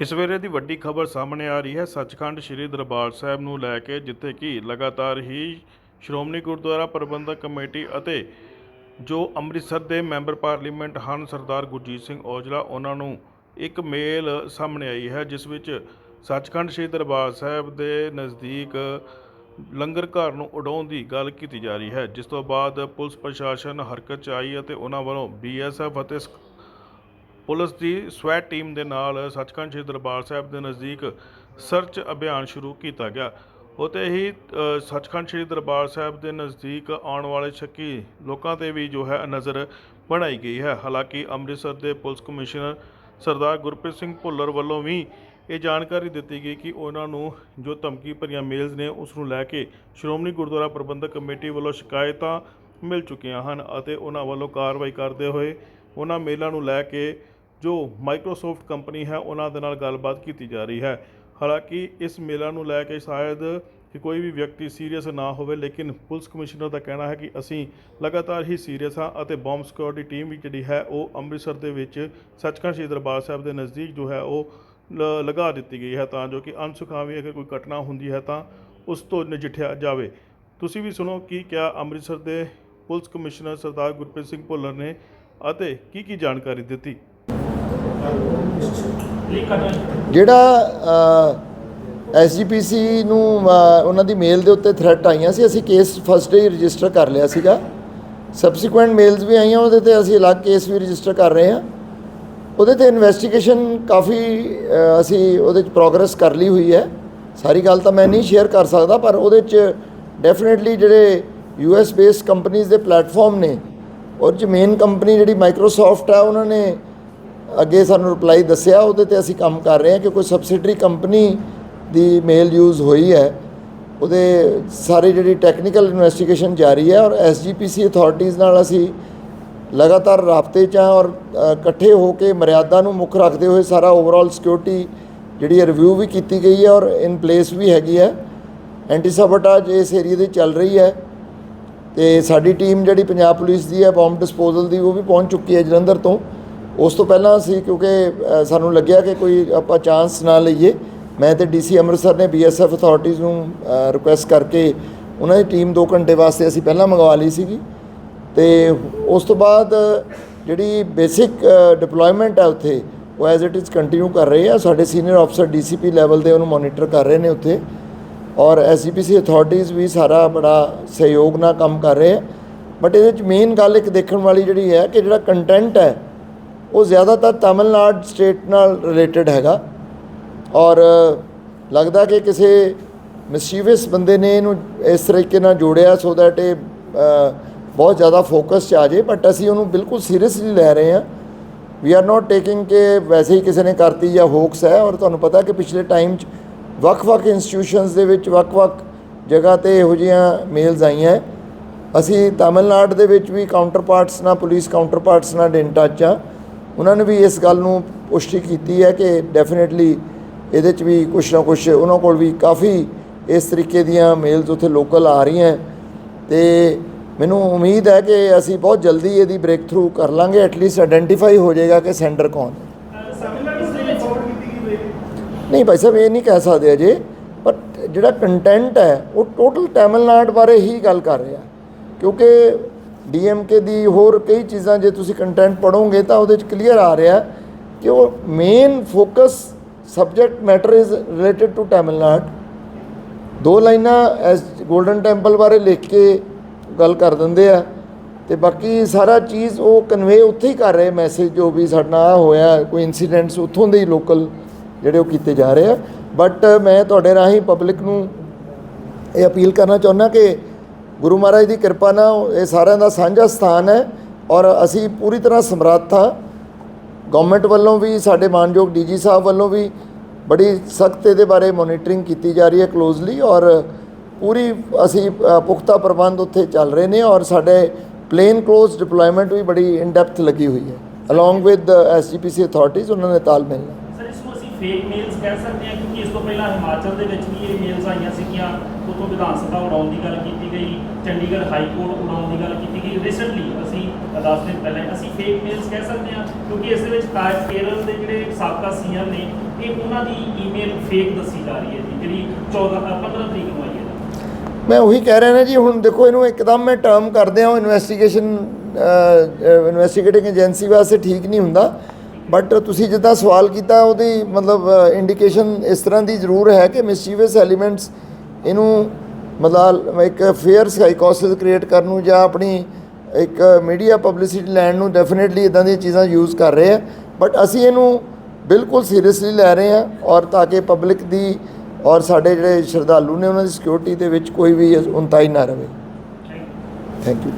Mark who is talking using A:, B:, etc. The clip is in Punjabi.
A: ਇਸ ਵੇਲੇ ਦੀ ਵੱਡੀ ਖਬਰ ਸਾਹਮਣੇ ਆ ਰਹੀ ਹੈ। ਸੱਚਖੰਡ ਸ੍ਰੀ ਦਰਬਾਰ ਸਾਹਿਬ ਨੂੰ ਲੈ ਕੇ ਜਿੱਥੇ ਕਿ ਲਗਾਤਾਰ ਹੀ ਸ਼੍ਰੋਮਣੀ ਗੁਰਦੁਆਰਾ ਪ੍ਰਬੰਧਕ ਕਮੇਟੀ ਅਤੇ ਜੋ ਅੰਮ੍ਰਿਤਸਰ ਦੇ ਮੈਂਬਰ ਪਾਰਲੀਮੈਂਟ ਹਨ, ਸਰਦਾਰ ਗੁਰਜੀਤ ਸਿੰਘ ਔਜਲਾ, ਉਹਨਾਂ ਨੂੰ ਇੱਕ ਮੇਲ ਸਾਹਮਣੇ ਆਈ ਹੈ, ਜਿਸ ਵਿੱਚ ਸੱਚਖੰਡ ਸ੍ਰੀ ਦਰਬਾਰ ਸਾਹਿਬ ਦੇ ਨਜ਼ਦੀਕ ਲੰਗਰ ਘਰ ਨੂੰ ਉਡਾਉਣ ਦੀ ਗੱਲ ਕੀਤੀ ਜਾ ਰਹੀ ਹੈ, ਜਿਸ ਤੋਂ ਬਾਅਦ ਪੁਲਿਸ ਪ੍ਰਸ਼ਾਸਨ ਹਰਕਤ 'ਚ ਆਈ ਅਤੇ ਉਹਨਾਂ ਵੱਲੋਂ ਬੀਐਸਐਫ ਅਤੇ ਸਕ- ਪੁਲਿਸ ਦੀ ਸਵੈ ਟੀਮ ਦੇ ਨਾਲ ਸੱਚਖੰਡ ਸ੍ਰੀ ਦਰਬਾਰ ਸਾਹਿਬ ਦੇ ਨਜ਼ਦੀਕ ਸਰਚ ਅਭਿਆਨ ਸ਼ੁਰੂ ਕੀਤਾ ਗਿਆ। ਉਤੇ ਹੀ ਸੱਚਖੰਡ ਸ੍ਰੀ ਦਰਬਾਰ ਸਾਹਿਬ ਦੇ ਨਜ਼ਦੀਕ ਆਉਣ ਵਾਲੇ ਸ਼ੱਕੀ ਲੋਕਾਂ ਤੇ ਵੀ ਜੋ ਹੈ ਨਜ਼ਰ ਬਣਾਈ ਗਈ ਹੈ। ਹਾਲਾਂਕਿ ਅੰਮ੍ਰਿਤਸਰ ਦੇ ਪੁਲਿਸ ਕਮਿਸ਼ਨਰ ਸਰਦਾਰ ਗੁਰਪ੍ਰੀਤ ਸਿੰਘ ਭੁੱਲਰ ਵੱਲੋਂ ਵੀ ਇਹ ਜਾਣਕਾਰੀ ਦਿੱਤੀ ਗਈ ਕਿ ਉਹਨਾਂ ਨੂੰ ਜੋ ਧਮਕੀ ਭਰੀਆਂ ਮੇਲਸ ਨੇ, ਉਸ ਨੂੰ ਲੈ ਕੇ ਸ਼੍ਰੋਮਣੀ ਗੁਰਦੁਆਰਾ ਪ੍ਰਬੰਧਕ ਕਮੇਟੀ ਵੱਲੋਂ ਸ਼ਿਕਾਇਤਾਂ ਮਿਲ ਚੁੱਕੀਆਂ ਹਨ ਅਤੇ ਉਹਨਾਂ ਵੱਲੋਂ ਕਾਰਵਾਈ ਕਰਦੇ ਹੋਏ ਉਹਨਾਂ ਮੇਲਾਂ ਨੂੰ ਲੈ ਕੇ ਜੋ ਮਾਈਕਰੋਸਾਫਟ ਕੰਪਨੀ ਹੈ, ਉਹਨਾਂ ਦੇ ਨਾਲ ਗੱਲਬਾਤ ਕੀਤੀ ਜਾ ਰਹੀ ਹੈ। ਹਾਲਾਂਕਿ ਇਸ ਮੇਲਾ ਨੂੰ ਲੈ ਕੇ ਸ਼ਾਇਦ ਕਿ ਕੋਈ ਵੀ ਵਿਅਕਤੀ ਸੀਰੀਅਸ ਨਾ ਹੋਵੇ, ਲੇਕਿਨ ਪੁਲਿਸ ਕਮਿਸ਼ਨਰ ਦਾ ਕਹਿਣਾ ਹੈ ਕਿ ਅਸੀਂ ਲਗਾਤਾਰ ਹੀ ਸੀਰੀਅਸ ਹਾਂ ਅਤੇ ਬੰਬ ਸਿਕਿਉਰਿਟੀ ਟੀਮ ਵੀ ਜਿਹੜੀ ਹੈ, ਉਹ ਅੰਮ੍ਰਿਤਸਰ ਦੇ ਵਿੱਚ ਸੱਚਖੰਡ ਸ੍ਰੀ ਦਰਬਾਰ ਸਾਹਿਬ ਦੇ ਨਜ਼ਦੀਕ ਜੋ ਹੈ, ਉਹ ਲ- ਲਗਾ ਦਿੱਤੀ ਗਈ ਹੈ ਤਾਂ ਜੋ ਕਿ ਅਨਸੁਖਾਵੀ ਅਗਰ ਕੋਈ ਘਟਨਾ ਹੁੰਦੀ ਹੈ ਤਾਂ ਉਸ ਤੋਂ ਨਜਿੱਠਿਆ ਜਾਵੇ। ਤੁਸੀਂ ਵੀ ਸੁਣੋ ਕਿ ਕਿਆ ਅੰਮ੍ਰਿਤਸਰ ਦੇ ਪੁਲਿਸ ਕਮਿਸ਼ਨਰ ਸਰਦਾਰ ਗੁਰਪ੍ਰੀਤ ਸਿੰਘ ਭੁੱਲਰ ਨੇ ਅਤੇ ਕੀ ਕੀ ਜਾਣਕਾਰੀ ਦਿੱਤੀ?
B: ਜਿਹੜਾ ਐਸਜੀਪੀਸੀ ਨੂੰ ਉਹਨਾਂ ਦੀ ਮੇਲ ਦੇ ਉੱਤੇ ਥ੍ਰੈਟ ਆਈਆਂ ਸੀ, ਅਸੀਂ ਕੇਸ ਫਸਟ ਡੇ ਰਜਿਸਟਰ ਕਰ ਲਿਆ ਸੀਗਾ। ਸਬਸੀਕੁਐਂਟ ਮੇਲਸ ਵੀ ਆਈਆਂ, ਉਹਦੇ ਤੇ ਅਸੀਂ ਅਲੱਗ ਕੇਸ ਵੀ ਰਜਿਸਟਰ ਕਰ ਰਹੇ ਹਾਂ। ਉਹਦੇ ਤੇ ਇਨਵੈਸਟੀਗੇਸ਼ਨ ਕਾਫੀ ਅਸੀਂ ਉਹਦੇ ਚ ਪ੍ਰੋਗਰੈਸ ਕਰ ਲਈ ਹੋਈ ਹੈ। ਸਾਰੀ ਗੱਲ ਤਾਂ ਮੈਂ ਨਹੀਂ ਸ਼ੇਅਰ ਕਰ ਸਕਦਾ, ਪਰ ਉਹਦੇ ਚ ਡੈਫੀਨਿਟਲੀ ਜਿਹੜੇ ਯੂਐਸ ਬੇਸਡ ਕੰਪਨੀਆਂ ਦੇ ਪਲੇਟਫਾਰਮ ਨੇ ਔਰ ਚ ਮੇਨ ਕੰਪਨੀ ਜਿਹੜੀ ਮਾਈਕਰੋਸਾਫਟ ਆ ਉਹਨਾਂ ਨੇ ਅੱਗੇ ਸਾਨੂੰ ਰਿਪਲਾਈ ਦੱਸਿਆ, ਉਹਦੇ ਤੇ ਅਸੀਂ ਕੰਮ ਕਰ ਰਹੇ ਹਾਂ ਕਿ ਕੋਈ ਸਬਸਿਡਰੀ ਕੰਪਨੀ ਦੀ ਮੇਲ ਯੂਜ਼ ਹੋਈ ਹੈ। ਉਹਦੇ ਸਾਰੇ ਜਿਹੜੀ ਟੈਕਨੀਕਲ ਇਨਵੈਸਟੀਗੇਸ਼ਨ ਜਾਰੀ ਹੈ ਔਰ ਐਸਜੀਪੀਸੀ ਅਥਾਰਟੀਆਂ ਨਾਲ ਅਸੀਂ ਲਗਾਤਾਰ ਰਾਬਤੇ 'ਚ ਹਾਂ ਔਰ ਇਕੱਠੇ ਹੋ ਕੇ ਮਰਿਆਦਾ ਨੂੰ ਮੁੱਖ ਰੱਖਦੇ ਹੋਏ ਸਾਰਾ ਓਵਰਆਲ ਸਿਕਿਉਰਿਟੀ ਜਿਹੜੀ ਰਿਵਿਊ ਵੀ ਕੀਤੀ ਗਈ ਹੈ ਔਰ ਇਨ ਪਲੇਸ ਵੀ ਹੈਗੀ ਹੈ। ਐਂਟੀ ਸਾਬੋਟਾਜ ਇਸ ਏਰੀਆ ਦੀ ਚੱਲ ਰਹੀ ਹੈ ਤੇ ਸਾਡੀ ਟੀਮ ਜਿਹੜੀ ਪੰਜਾਬ ਪੁਲਿਸ ਦੀ ਹੈ ਬੰਬ ਡਿਸਪੋਜ਼ਲ ਦੀ, ਉਹ ਵੀ ਪਹੁੰਚ ਚੁੱਕੀ ਹੈ ਜਲੰਧਰ ਤੋਂ। ਉਸ ਤੋਂ ਪਹਿਲਾਂ ਅਸੀਂ ਕਿਉਂਕਿ ਸਾਨੂੰ ਲੱਗਿਆ ਕਿ ਕੋਈ ਆਪਾਂ ਚਾਂਸ ਨਾ ਲਈਏ, ਮੈਂ ਤੇ ਡੀਸੀ ਅੰਮ੍ਰਿਤਸਰ ਨੇ ਬੀਐਸਐਫ ਅਥਾਰਟੀਆਂ ਨੂੰ ਰਿਕੁਐਸਟ ਕਰਕੇ ਉਹਨਾਂ ਦੀ ਟੀਮ 2 ਘੰਟੇ ਵਾਸਤੇ ਅਸੀਂ ਪਹਿਲਾਂ ਮੰਗਵਾ ਲਈ ਸੀਗੀ। ਤੇ ਉਸ ਤੋਂ ਬਾਅਦ ਜਿਹੜੀ ਬੇਸਿਕ ਡਿਪਲੋਇਮੈਂਟ ਹੈ ਉੱਥੇ, ਉਹ ਐਜ਼ ਇਟ ਇਜ਼ ਕੰਟੀਨਿਊ ਕਰ ਰਹੇ ਆ। ਸਾਡੇ ਸੀਨੀਅਰ ਅਫਸਰ ਡੀਸੀਪੀ ਲੈਵਲ ਦੇ ਉਹਨੂੰ ਮੋਨੀਟਰ ਕਰ ਰਹੇ ਨੇ ਉੱਥੇ। ਔਰ ਐਸਜੀਪੀਸੀ ਅਥਾਰਟੀਆਂ ਵੀ ਸਾਰਾ ਬੜਾ ਸਹਿਯੋਗ ਨਾਲ ਕੰਮ ਕਰ ਰਹੇ ਆ। ਬਟ ਇਹਦੇ ਵਿੱਚ ਮੇਨ ਗੱਲ ਇੱਕ ਦੇਖਣ ਵਾਲੀ ਜਿਹੜੀ ਹੈ ਕਿ ਜਿਹੜਾ ਕੰਟੈਂਟ ਹੈ ਉਹ ਜ਼ਿਆਦਾਤਰ ਤਾਮਿਲਨਾਡੂ ਸਟੇਟ ਨਾਲ ਰਿਲੇਟਡ ਹੈਗਾ। ਔਰ ਲੱਗਦਾ ਕਿ ਕਿਸੇ ਮਿਸਚੀਵਸ ਬੰਦੇ ਨੇ ਇਹਨੂੰ ਇਸ ਤਰੀਕੇ ਨਾਲ ਜੋੜਿਆ ਸੋ ਦੈਟ ਇਹ ਬਹੁਤ ਜ਼ਿਆਦਾ ਫੋਕਸ 'ਚ ਆ ਜੇ। ਬਟ ਅਸੀਂ ਉਹਨੂੰ ਬਿਲਕੁਲ ਸੀਰੀਅਸਲੀ ਲੈ ਰਹੇ ਹਾਂ। ਵੀ ਆਰ ਨਾਟ ਟੇਕਿੰਗ ਕਿ ਵੈਸੇ ਹੀ ਕਿਸੇ ਨੇ ਕਰਤੀ ਜਾਂ ਹੋਕਸ ਹੈ। ਔਰ ਤੁਹਾਨੂੰ ਪਤਾ ਕਿ ਪਿਛਲੇ ਟਾਈਮ 'ਚ ਵੱਖ-ਵੱਖ ਇੰਸਟੀਟਿਊਸ਼ਨਸ ਦੇ ਵਿੱਚ ਵੱਖ-ਵੱਖ ਜਗ੍ਹਾ ਤੇ ਇਹੋ ਜਿਹੀਆਂ ਮੇਲਸ ਆਈਆਂ। ਅਸੀਂ ਤਾਮਿਲਨਾਡ ਦੇ ਵਿੱਚ ਵੀ ਕਾਊਂਟਰਪਾਰਟਸ ਨਾਲ ਪੁਲਿਸ ਕਾਊਂਟਰਪਾਰਟਸ ਨਾਲ ਇਨ ਟੱਚ ਆ ਉਹਨਾਂ ਨੇ ਵੀ ਇਸ ਗੱਲ ਨੂੰ ਪੁਸ਼ਟੀ ਕੀਤੀ ਹੈ ਕਿ ਡੈਫੀਨਿਟਲੀ ਇਹਦੇ 'ਚ ਵੀ ਕੁਛ ਨਾ ਕੁਛ ਉਹਨਾਂ ਕੋਲ ਵੀ ਕਾਫੀ ਇਸ ਤਰੀਕੇ ਦੀਆਂ ਮੇਲਸ ਉੱਥੇ ਲੋਕਲ ਆ ਰਹੀਆਂ। ਤੇ ਮੈਨੂੰ ਉਮੀਦ ਹੈ ਕਿ ਅਸੀਂ ਬਹੁਤ ਜਲਦੀ ਇਹਦੀ ਬ੍ਰੇਕ ਥਰੂ ਕਰ ਲਾਂਗੇ ਐਟਲੀਸਟ ਆਇਡੈਂਟੀਫਾਈ ਹੋ ਜਾਏਗਾ ਕਿ ਸੈਂਡਰ ਕੌਣ। ਹੈ ਨਹੀਂ ਭਾਈ ਸਾਹਿਬ, ਇਹ ਨਹੀਂ ਕਹਿ ਸਕਦੇ ਅਜੇ ਪਰ ਜਿਹੜਾ ਕੰਟੈਂਟ ਹੈ, ਉਹ ਟੋਟਲ ਤਾਮਿਲਨਾਡ ਬਾਰੇ ਹੀ ਗੱਲ ਕਰ ਰਿਹਾ। ਕਿਉਂਕਿ ਡੀਐਮਕੇ ਦੀ ਹੋਰ ਕਈ ਚੀਜ਼ਾਂ ਜੇ ਤੁਸੀਂ ਕੰਟੈਂਟ ਪੜੋਗੇ ਤਾਂ ਉਹਦੇ ਚ ਕਲੀਅਰ ਆ ਰਿਹਾ ਕਿ ਉਹ main focus subject matter is related to Tamil Nadu ਦੋ ਲਾਈਨਾਂ ਐਸ 골ਡਨ ਟੈਂਪਲ ਬਾਰੇ ਲਿਖ ਕੇ ਗੱਲ ਕਰ ਦਿੰਦੇ ਆ ਤੇ ਬਾਕੀ ਸਾਰਾ ਚੀਜ਼ ਉਹ ਕਨਵੇ ਉੱਥੇ ਹੀ ਕਰ ਰਹੇ ਮੈਸੇਜ ਜੋ ਵੀ ਸਾਡਾ ਆਹ ਹੋਇਆ, ਕੋਈ ਇਨਸੀਡੈਂਟਸ ਉੱਥੋਂ ਦੇ ਹੀ ਲੋਕਲ ਜਿਹੜੇ ਉਹ ਕੀਤੇ ਜਾ ਰਹੇ ਆ। ਬਟ ਮੈਂ ਤੁਹਾਡੇ ਰਾਹੀਂ ਪਬਲਿਕ ਨੂੰ ਇਹ ਅਪੀਲ ਕਰਨਾ ਚਾਹੁੰਦਾ ਕਿ ਗੁਰੂ ਮਹਾਰਾਜ ਦੀ ਕਿਰਪਾ ਨਾਲ ਇਹ ਸਾਰਿਆਂ ਦਾ ਸਾਂਝਾ ਸਥਾਨ ਹੈ ਔਰ ਅਸੀਂ ਪੂਰੀ ਤਰ੍ਹਾਂ ਸਮਰੱਥ ਹਾਂ। ਗਵਰਨਮੈਂਟ ਵੱਲੋਂ ਵੀ, ਸਾਡੇ ਮਾਨਯੋਗ ਡੀਜੀ ਸਾਹਿਬ ਵੱਲੋਂ ਵੀ ਬੜੀ ਸਖਤ ਇਹਦੇ ਬਾਰੇ ਮੋਨੀਟਰਿੰਗ ਕੀਤੀ ਜਾ ਰਹੀ ਹੈ ਕਲੋਜ਼ਲੀ ਔਰ ਪੂਰੀ ਅਸੀਂ ਪੁਖਤਾ ਪ੍ਰਬੰਧ ਉੱਥੇ ਚੱਲ ਰਹੇ ਨੇ ਔਰ ਸਾਡੇ ਪਲੇਨ ਕਲੋਜ਼ ਡਿਪਲੋਇਮੈਂਟ ਵੀ ਬੜੀ ਇਨ ਡੈਪਥ ਲੱਗੀ ਹੋਈ ਹੈ। ਅਲੋਂਗ ਵਿਦ ਐਸਜੀਪੀਸੀ ਅਥਾਰਟੀਜ਼ ਉਹਨਾਂ ਨੇ ਤਾਲਮੇਲ ਨਾਲ
C: ਸਰ ਇਸ ਨੂੰ ਅਸੀਂ ਫੇਕ ਮੇਲਸ ਕਹਿ ਸਕਦੇ ਹਾਂ, ਕਿਉਂਕਿ ਇਸ ਤੋਂ ਪਹਿਲਾਂ ਹਿਮਾਚਲ ਦੇ ਵਿੱਚ ਵੀ ਇਹ ਮੇਲਸ ਆਈਆਂ ਸੀਗੀਆਂ ਉਤੋਂ ਵਿਧਾਨ ਸਭਾ ਉਡਾਉਣ ਦੀ ਗੱਲ ਕੀਤੀ ਗਈ, ਚੰਡੀਗੜ੍ਹ ਹਾਈ ਕੋਰਟ ਉਡਾਉਣ ਦੀ ਗੱਲ ਕੀਤੀ ਗਈ। ਰੀਸੈਂਟਲੀ ਅਸੀਂ 10 ਦਿਨ ਪਹਿਲਾਂ ਅਸੀਂ ਫੇਕ ਮੇਲਸ ਕਹਿ ਸਕਦੇ ਹਾਂ, ਕਿਉਂਕਿ ਇਸ ਦੇ ਵਿੱਚ ਕਾ- ਕੇਰਲ ਦੇ ਜਿਹੜੇ ਸਾਬਕਾ ਸੀਐਮ ਨੇ, ਇਹ ਉਹਨਾਂ ਦੀ ਈਮੇਲ ਫੇਕ ਦੱਸੀ ਜਾ ਰਹੀ ਹੈ ਜੀ, ਜਿਹੜੀ 14 15 ਤਰੀਕ ਨੂੰ ਆਈ ਹੈ।
B: ਮੈਂ ਉਹੀ ਕਹਿ ਰਿਹਾ ਨਾ ਜੀ, ਹੁਣ ਦੇਖੋ ਇਹਨੂੰ ਇੱਕਦਮ ਮੈਂ ਟਰਮ ਕਰਦੇ ਹਾਂ ਇਨਵੈਸਟੀਗੇਸ਼ਨ ਇਨਵੈਸਟੀਗੇਟਿੰਗ ਏਜੰਸੀ ਵਾਸਤੇ ਠੀਕ ਨਹੀਂ ਹੁੰਦਾ। ਬਟ ਤੁਸੀਂ ਜਿੱਦਾਂ ਸਵਾਲ ਕੀਤਾ, ਉਹਦੀ ਮਤਲਬ ਇੰਡੀਕੇਸ਼ਨ ਇਸ ਤਰ੍ਹਾਂ ਦੀ ਜ਼ਰੂਰ ਹੈ ਕਿ ਮਿਸਚੀਵਸ ਐਲੀਮੈਂਟਸ ਇਹਨੂੰ ਮਤਲਬ ਇੱਕ ਫੇਅਰ ਸਾਈਕੋਸਿਸ ਕ੍ਰੀਏਟ ਕਰਨ ਨੂੰ ਜਾਂ ਆਪਣੀ ਇੱਕ ਮੀਡੀਆ ਪਬਲਿਸਿਟੀ ਲੈਣ ਨੂੰ ਡੈਫੀਨਿਟਲੀ ਇਦਾਂ ਦੀਆਂ ਚੀਜ਼ਾਂ ਯੂਜ਼ ਕਰ ਰਹੇ ਆ। ਬਟ ਅਸੀਂ ਇਹਨੂੰ ਬਿਲਕੁਲ ਸੀਰੀਅਸਲੀ ਲੈ ਰਹੇ ਹਾਂ ਔਰ ਤਾਂ ਕਿ ਪਬਲਿਕ ਦੀ ਔਰ ਸਾਡੇ ਜਿਹੜੇ ਸ਼ਰਧਾਲੂ ਨੇ ਉਹਨਾਂ ਦੀ ਸਿਕਿਉਰਿਟੀ ਦੇ ਵਿੱਚ ਕੋਈ ਵੀ ਉਨਤਾਈ ਨਾ ਰਵੇ ਥੈਂਕ ਯੂ